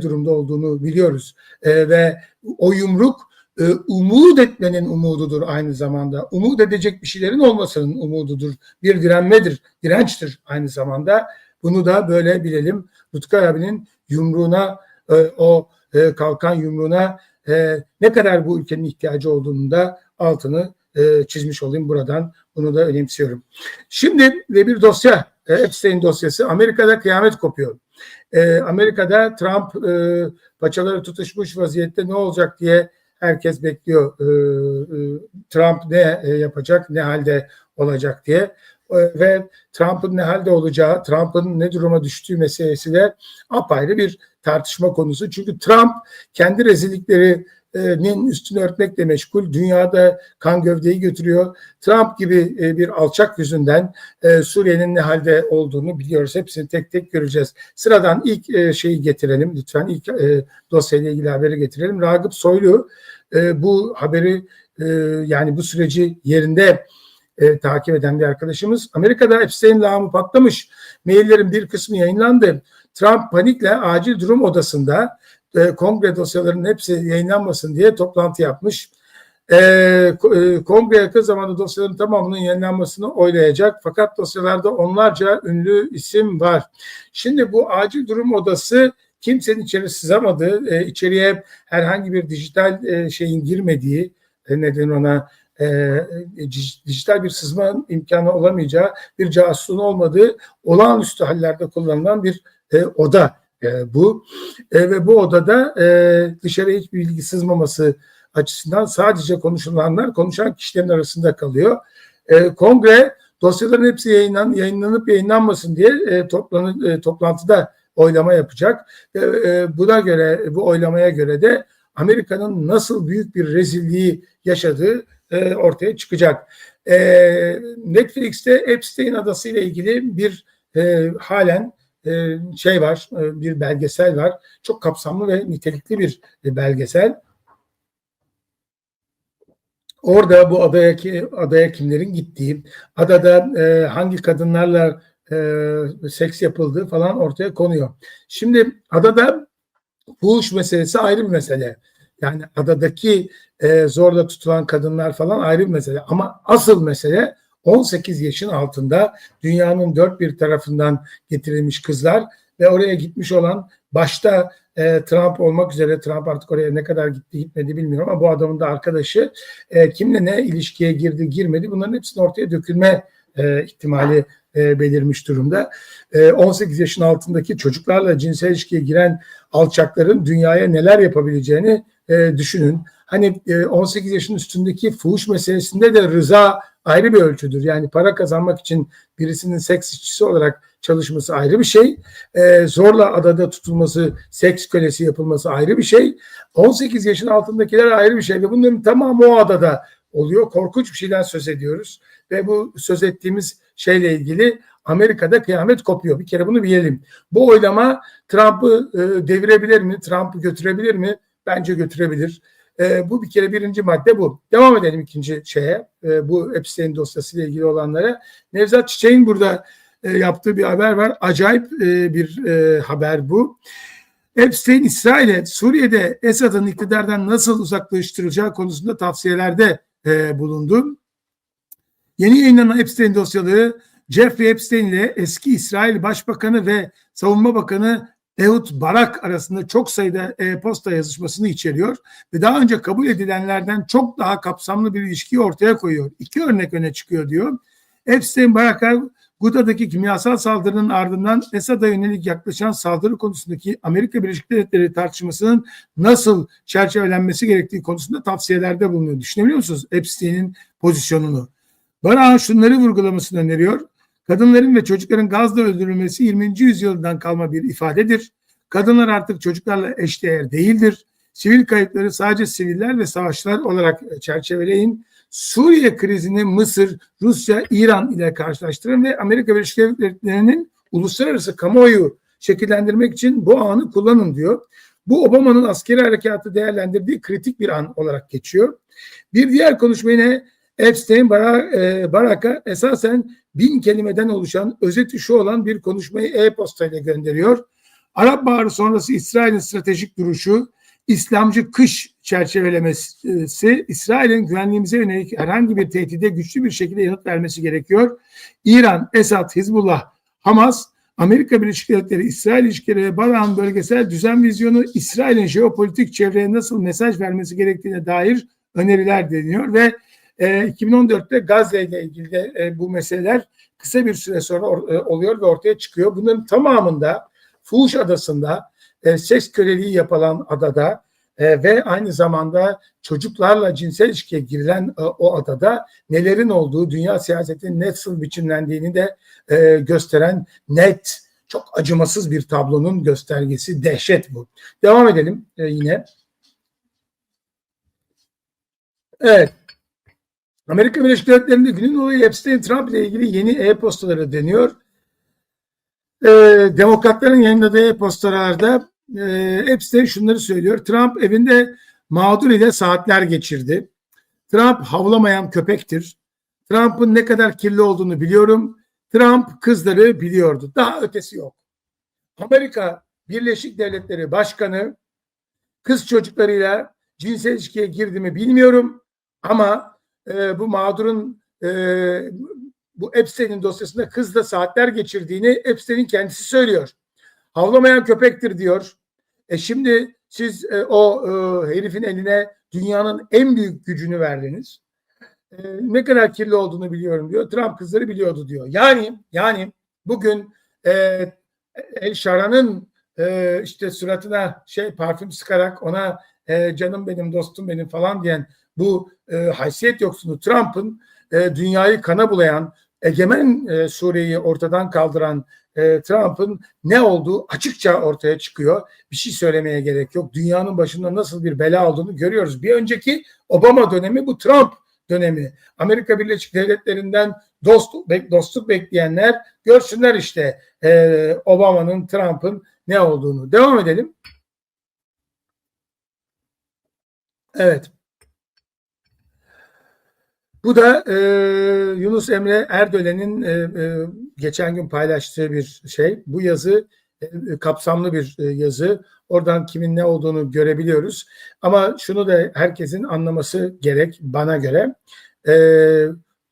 durumda olduğunu biliyoruz. E, ve o yumruk e, umut etmenin umududur aynı zamanda. Umut edecek bir şeylerin olmasının umududur. Bir direnmedir, dirençtir aynı zamanda. Bunu da böyle bilelim. Rutkay abinin yumruğuna, e, o e, kalkan yumruğuna e, ne kadar bu ülkenin ihtiyacı olduğunu da altını e, çizmiş olayım buradan. Bunu da önemsiyorum. Şimdi ve bir dosya, e, Epstein dosyası. Amerika'da kıyamet kopuyor. E, Amerika'da Trump e, paçaları tutuşmuş vaziyette ne olacak diye herkes bekliyor. E, e, Trump ne e, yapacak, ne halde olacak diye. E, ve Trump'ın ne halde olacağı, Trump'ın ne duruma düştüğü meselesi de apayrı bir tartışma konusu. Çünkü Trump kendi rezilliklerinin üstünü örtmekle meşgul. Dünyada kan gövdeyi götürüyor. Trump gibi e, bir alçak yüzünden e, Suriye'nin ne halde olduğunu biliyoruz. Hepsini tek tek göreceğiz. Sıradan ilk şeyi getirelim. Lütfen ilk dosyayla ilgili haberi getirelim. Ragıp Soylu bu haberi yani bu süreci yerinde e, takip eden bir arkadaşımız. Amerika'da Epstein lağımı patlamış. Maillerin bir kısmı yayınlandı. Trump panikle acil durum odasında e, kongre dosyalarının hepsi yayınlanmasın diye toplantı yapmış. E, e, kongre yakın zamanda dosyaların tamamının yayınlanmasını oylayacak. Fakat dosyalarda onlarca ünlü isim var. Şimdi bu acil durum odası kimsenin içeri sızamadığı, e, içeriye herhangi bir dijital e, şeyin girmediği, e, neden ona e, e dijital bir sızma imkanı olamayacağı bir casusun olmadığı olağanüstü hallerde kullanılan bir e, oda e, bu. E, ve bu odada e, dışarıya hiçbir bilgi sızmaması açısından sadece konuşulanlar konuşan kişilerin arasında kalıyor. E, kongre dosyaların hepsi yayınlan, yayınlanıp yayınlanmasın diye e, toplanı, e, toplantıda oylama yapacak. E, e, buna göre bu oylamaya göre de Amerika'nın nasıl büyük bir rezilliği yaşadığı e, ortaya çıkacak. E, Netflix'te Epstein adası ile ilgili bir e, halen şey var, e, bir belgesel var. Çok kapsamlı ve nitelikli bir e, belgesel. Orada bu adaya adaya kimlerin gittiği, adada e, hangi kadınlarla e, seks yapıldığı falan ortaya konuyor. Şimdi adada fuhuş meselesi ayrı bir mesele. Yani adadaki e, zorla tutulan kadınlar falan ayrı bir mesele. Ama asıl mesele 18 yaşın altında dünyanın dört bir tarafından getirilmiş kızlar ve oraya gitmiş olan başta e, Trump olmak üzere Trump artık oraya ne kadar gitti gitmedi bilmiyorum ama bu adamın da arkadaşı e, kimle ne ilişkiye girdi girmedi bunların hepsinin ortaya dökülme e, ihtimali e, belirmiş durumda. E, 18 yaşın altındaki çocuklarla cinsel ilişkiye giren alçakların dünyaya neler yapabileceğini e, düşünün. Hani e, 18 yaşın üstündeki fuhuş meselesinde de rıza ayrı bir ölçüdür. Yani para kazanmak için birisinin seks işçisi olarak çalışması ayrı bir şey. E, zorla adada tutulması, seks kölesi yapılması ayrı bir şey. 18 yaşın altındakiler ayrı bir şey ve bunların tamamı o adada oluyor. Korkunç bir şeyden söz ediyoruz ve bu söz ettiğimiz şeyle ilgili Amerika'da kıyamet kopuyor. Bir kere bunu bilelim. Bu oylama Trump'ı e, devirebilir mi? Trump'ı götürebilir mi? Bence götürebilir. E, bu bir kere birinci madde bu. Devam edelim ikinci şeye. E, bu Epstein dosyasıyla ilgili olanlara. Nevzat Çiçek'in burada e, yaptığı bir haber var. Acayip e, bir e, haber bu. Epstein İsrail'e Suriye'de Esad'ın iktidardan nasıl uzaklaştırılacağı konusunda tavsiyelerde e, bulundu. Yeni yayınlanan Epstein dosyaları Jeffrey Epstein ile eski İsrail Başbakanı ve Savunma Bakanı Ehud Barak arasında çok sayıda e-posta yazışmasını içeriyor ve daha önce kabul edilenlerden çok daha kapsamlı bir ilişkiyi ortaya koyuyor. İki örnek öne çıkıyor diyor. Epstein Barak'a Guda'daki kimyasal saldırının ardından Esad'a yönelik yaklaşan saldırı konusundaki Amerika Birleşik Devletleri tartışmasının nasıl çerçevelenmesi gerektiği konusunda tavsiyelerde bulunuyor. Düşünebiliyor musunuz Epstein'in pozisyonunu? Barak'ın şunları vurgulamasını öneriyor. Kadınların ve çocukların gazla öldürülmesi 20. yüzyıldan kalma bir ifadedir. Kadınlar artık çocuklarla eşdeğer değildir. Sivil kayıpları sadece siviller ve savaşlar olarak çerçeveleyin. Suriye krizini Mısır, Rusya, İran ile karşılaştırın ve Amerika Birleşik Devletleri'nin uluslararası kamuoyu şekillendirmek için bu anı kullanın diyor. Bu Obama'nın askeri harekatı değerlendirdiği kritik bir an olarak geçiyor. Bir diğer konuşma yine Epstein e, Barak'a esasen bin kelimeden oluşan özeti şu olan bir konuşmayı e-postayla gönderiyor. Arap Baharı sonrası İsrail'in stratejik duruşu, İslamcı kış çerçevelemesi, İsrail'in güvenliğimize yönelik herhangi bir tehdide güçlü bir şekilde yanıt vermesi gerekiyor. İran, Esad, Hizbullah, Hamas, Amerika Birleşik Devletleri, İsrail ilişkileri ve Baran bölgesel düzen vizyonu İsrail'in jeopolitik çevreye nasıl mesaj vermesi gerektiğine dair öneriler deniyor ve e, 2014'te Gazze ile ilgili de e, bu meseleler kısa bir süre sonra or, e, oluyor ve ortaya çıkıyor. Bunların tamamında Fuhuş Adası'nda e, seks köleliği yapılan adada e, ve aynı zamanda çocuklarla cinsel ilişkiye girilen e, o adada nelerin olduğu, dünya siyasetinin nasıl biçimlendiğini de e, gösteren net, çok acımasız bir tablonun göstergesi. Dehşet bu. Devam edelim e, yine. Evet. Amerika Birleşik Devletleri'nde günün olayı Epstein Trump ile ilgili yeni e-postaları deniyor. E, demokratların yayınladığı e-postalarda e, Epstein şunları söylüyor. Trump evinde mağdur ile saatler geçirdi. Trump havlamayan köpektir. Trump'ın ne kadar kirli olduğunu biliyorum. Trump kızları biliyordu. Daha ötesi yok. Amerika Birleşik Devletleri Başkanı kız çocuklarıyla cinsel ilişkiye girdi mi bilmiyorum. Ama e, bu mağdurun e, bu Epstein'in dosyasında kızla saatler geçirdiğini Epstein'in kendisi söylüyor. Havlamayan köpektir diyor. E şimdi siz e, o e, herifin eline dünyanın en büyük gücünü verdiniz. E, ne kadar kirli olduğunu biliyorum diyor. Trump kızları biliyordu diyor. Yani yani bugün e, El Sharan'ın e, işte suratına şey parfüm sıkarak ona e, canım benim dostum benim falan diyen bu e, haysiyet yoksunu Trump'ın e, dünyayı kana bulayan egemen e, Suriye'yi ortadan kaldıran e, Trump'ın ne olduğu açıkça ortaya çıkıyor. Bir şey söylemeye gerek yok. Dünyanın başında nasıl bir bela olduğunu görüyoruz. Bir önceki Obama dönemi bu Trump dönemi. Amerika Birleşik Devletleri'nden dost, dostluk bekleyenler görsünler işte e, Obama'nın, Trump'ın ne olduğunu. Devam edelim. Evet. Bu da e, Yunus Emre Erdölen'in e, e, geçen gün paylaştığı bir şey. Bu yazı e, kapsamlı bir e, yazı. Oradan kimin ne olduğunu görebiliyoruz. Ama şunu da herkesin anlaması gerek bana göre. E,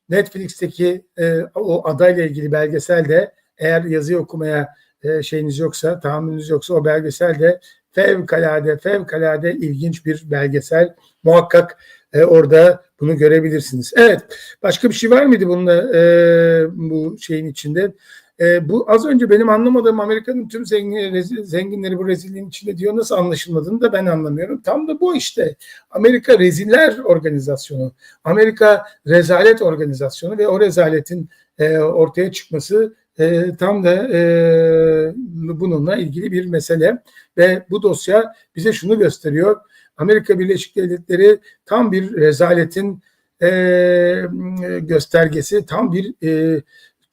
Netflix'teki e, o adayla ilgili belgesel de eğer yazıyı okumaya e, şeyiniz yoksa, tahammülünüz yoksa o belgesel de fevkalade fevkalade ilginç bir belgesel. Muhakkak e, orada bunu görebilirsiniz. Evet, başka bir şey var mıydı bununla e, bu şeyin içinde? E, bu az önce benim anlamadığım Amerika'nın tüm zengin, zenginleri bu rezilliğin içinde diyor nasıl anlaşılmadığını da ben anlamıyorum. Tam da bu işte. Amerika Reziller Organizasyonu, Amerika Rezalet Organizasyonu ve o rezaletin e, ortaya çıkması e, tam da e, bununla ilgili bir mesele ve bu dosya bize şunu gösteriyor. Amerika Birleşik Devletleri tam bir rezaletin e, göstergesi, tam bir e,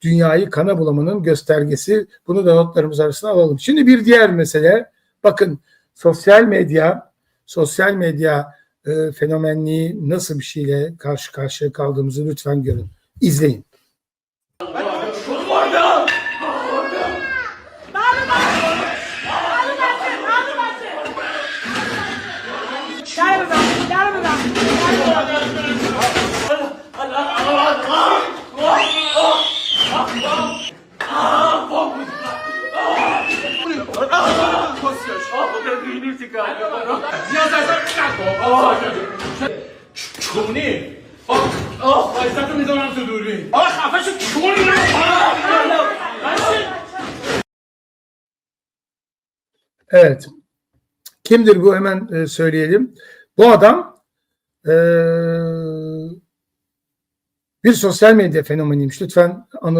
dünyayı kana bulamanın göstergesi. Bunu da notlarımız arasına alalım. Şimdi bir diğer mesele, bakın sosyal medya, sosyal medya e, fenomenliği nasıl bir şeyle karşı karşıya kaldığımızı lütfen görün. İzleyin. Nasıl çoğunluğu Evet. Kimdir bu hemen e, söyleyelim. Bu adam e, bir sosyal medya fenomeniymiş. Lütfen anı